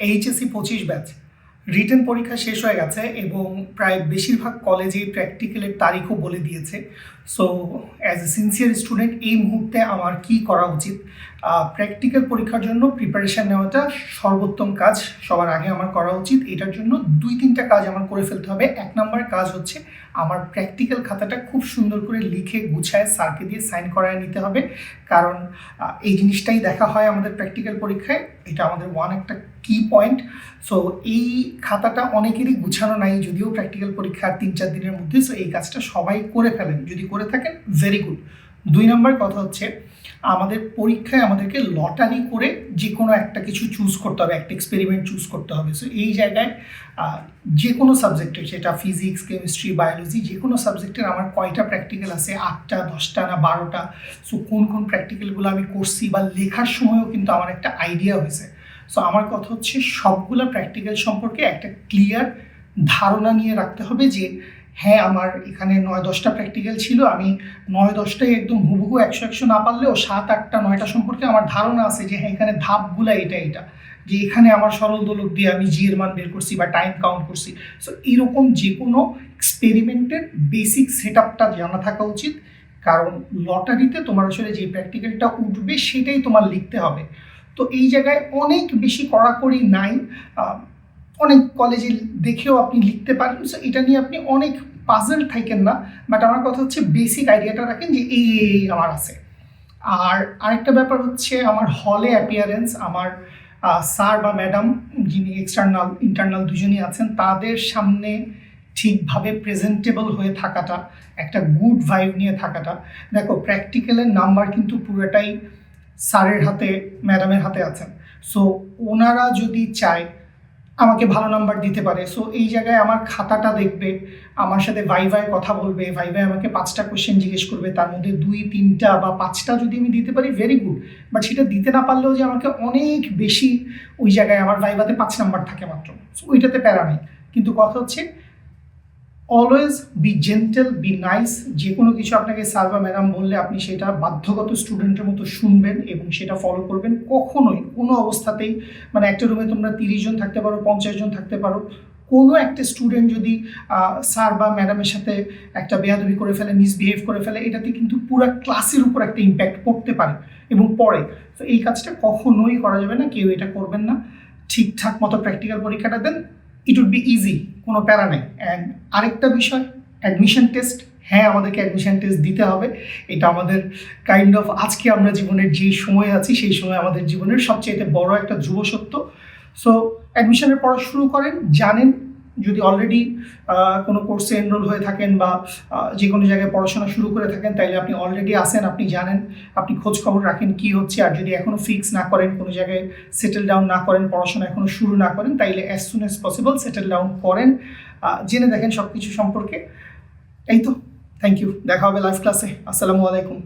HSC পঁচিশ batch written পরীক্ষা শেষ হয়ে গেছে এবং প্রায় বেশিরভাগ কলেজেই প্র্যাকটিক্যালের তারিখও বলে দিয়েছে। So as a sincere student এই মুহূর্তে আমার কি করা উচিত? প্র্যাকটিক্যাল পরীক্ষার জন্য প্রিপারেশান নেওয়াটা সর্বোত্তম কাজ। সবার আগে আমার করা উচিত। এটার জন্য দুই তিনটা কাজ আমার করে ফেলতে হবে। এক নম্বর কাজ হচ্ছে আমার প্র্যাকটিক্যাল খাতাটা খুব সুন্দর করে লিখে, গুছায়, স্যারকে দিয়ে সাইন করায় নিতে হবে। কারণ এই জিনিসটাই দেখা হয় আমাদের প্র্যাকটিক্যাল পরীক্ষায়। এটা আমাদের ওয়ান একটা কি পয়েন্ট সো এই খাতাটা অনেকেরই গুছানো নাই, যদিও প্র্যাকটিক্যাল পরীক্ষা তিন চার দিনের মধ্যে। সো এই কাজটা সবাই করে ফেলেন। যদি করে থাকেন ভেরি গুড দুই নম্বর কথা হচ্ছে আমাদের পরীক্ষায় আমাদেরকে লটারি করে যে কোনো একটা কিছু চুজ করতে হবে, একটা এক্সপেরিমেন্ট চুজ করতে হবে। সো এই জায়গায় যে কোনো সাবজেক্টের, সেটা ফিজিক্স কেমিস্ট্রি বায়োলজি যে কোনো সাবজেক্টের আমার কয়টা প্র্যাকটিক্যাল আছে? আটটা, দশটা না বারোটা? সো কোন কোন প্র্যাকটিক্যালগুলো আমি করছি বা লেখার সময়ও কিন্তু আমার একটা আইডিয়া হয়েছে। সো আমার কথা হচ্ছে সবগুলো প্র্যাকটিক্যাল সম্পর্কে একটা ক্লিয়ার ধারণা নিয়ে রাখতে হবে যে হ্যাঁ আমার এখানে নয় দশটা প্র্যাকটিক্যাল ছিল, আমি নয় দশটাই একদম হুবহু একশো একশো না পারলেও সাত আটটা, নয়টা সম্পর্কে আমার ধারণা আছে যে হ্যাঁ এখানে ধাপগুলা এটা এটা। যে এখানে আমার সরল দোলক দিয়ে আমি জি এর মান বের করছি বা টাইম কাউন্ট করছি। সো এরকম যে কোনো এক্সপেরিমেন্টের বেসিক সেট আপটা জানা থাকা উচিত। কারণ লটারিতে তোমার আসলে যে প্র্যাকটিক্যালটা উঠবে সেটাই তোমার লিখতে হবে। তো এই জায়গায় অনেক বেশি কড়াকড়ি নাই। অনেক কলেজে দেখেও আপনি লিখতে পারেন। সো এটা নিয়ে আপনি অনেক পাজল থাকেন না বাট আমার কথা হচ্ছে বেসিক আইডিয়াটা রাখেন যে এই এই আমার আছে। আর আরেকটা ব্যাপার হচ্ছে আমার হলে অ্যাপিয়ারেন্স আমার স্যার বা ম্যাডাম যিনি এক্সটার্নাল ইন্টারনাল দুজনই আছেন, তাদের সামনে ঠিকভাবে প্রেজেন্টেবল হয়ে থাকাটা, একটা গুড ভাইব নিয়ে থাকাটা। দেখো প্র্যাকটিক্যালের নাম্বার কিন্তু পুরোটাই স্যারের হাতে ম্যাডামের হাতে আছেন সো ওনারা যদি চায় আমাকে ভালো নাম্বার দিতে পারে। সো এই জায়গায় আমার খাতাটা দেখবে, আমার সাথে ভাই ভাইভায় কথা বলবে, ভাই ভাই আমাকে পাঁচটা কোয়েশ্চেন জিজ্ঞেস করবে, তার মধ্যে দুই, তিনটা বা পাঁচটা যদি আমি দিতে পারি ভেরি গুড বাট সেটা দিতে না পারলেও যে আমাকে অনেক বেশি ওই জায়গায় আমার ভাইভাতে পাঁচ নাম্বার থাকে মাত্র। সো ওইটাতে প্যারা নেই। কিন্তু কথা হচ্ছে always be gentle be nice যে কোনো কিছু আপনাকে স্যার বা ম্যাডাম বললে আপনি সেটা বাধ্যগত স্টুডেন্টের মতো শুনবেন এবং সেটা ফলো করবেন। কখনোই কোনো অবস্থাতেই মানে একটা রুমে তোমরা তিরিশ জন থাকতে পারো, পঞ্চাশ জন থাকতে পারো, কোনো একটা স্টুডেন্ট যদি স্যার বা ম্যাডামের সাথে একটা বেয়াদবি করে ফেলে মিসবিহেভ করে ফেলে, এটাতে কিন্তু পুরো ক্লাসের উপর একটা ইম্প্যাক্ট পড়তে পারে এবং পড়ে। তো এই কাজটা কখনোই করা যাবে না, কেউ এটা করবেন না। ঠিকঠাক মতো প্র্যাকটিক্যাল পরীক্ষাটা then it would be easy কোনো প্যারা নেই। অ্যান্ড আরেকটা বিষয় অ্যাডমিশন টেস্ট হ্যাঁ আমাদেরকে অ্যাডমিশন টেস্ট দিতে হবে। এটা আমাদের কাইন্ড অফ আজকে আমরা জীবনের যে সময় আছি, সেই সময় আমাদের জীবনের সবচেয়ে বড় একটা যুব সত্য সো অ্যাডমিশনের পড়া শুরু করেন, জানেন যদি অলরেডি কোনো কোর্সে এনরোল হয়ে থাকেন বা যে কোনো জায়গায় পড়াশোনা শুরু করে থাকেন, তাইলে আপনি অলরেডি আসেন আপনি জানেন, আপনি খোঁজ খবর রাখেন কি হচ্ছে, আর যদি এখনও ফিক্স না করেন, কোনো জায়গায় সেটেল ডাউন না করেন, পড়াশোনা এখনও শুরু না করেন, তাইলে as soon as possible settle down করেন। জেনে দেখেন সব কিছু সম্পর্কে। এই তো থ্যাংক ইউ দেখা হবে লাইভ ক্লাসে আসসালামু আলাইকুম।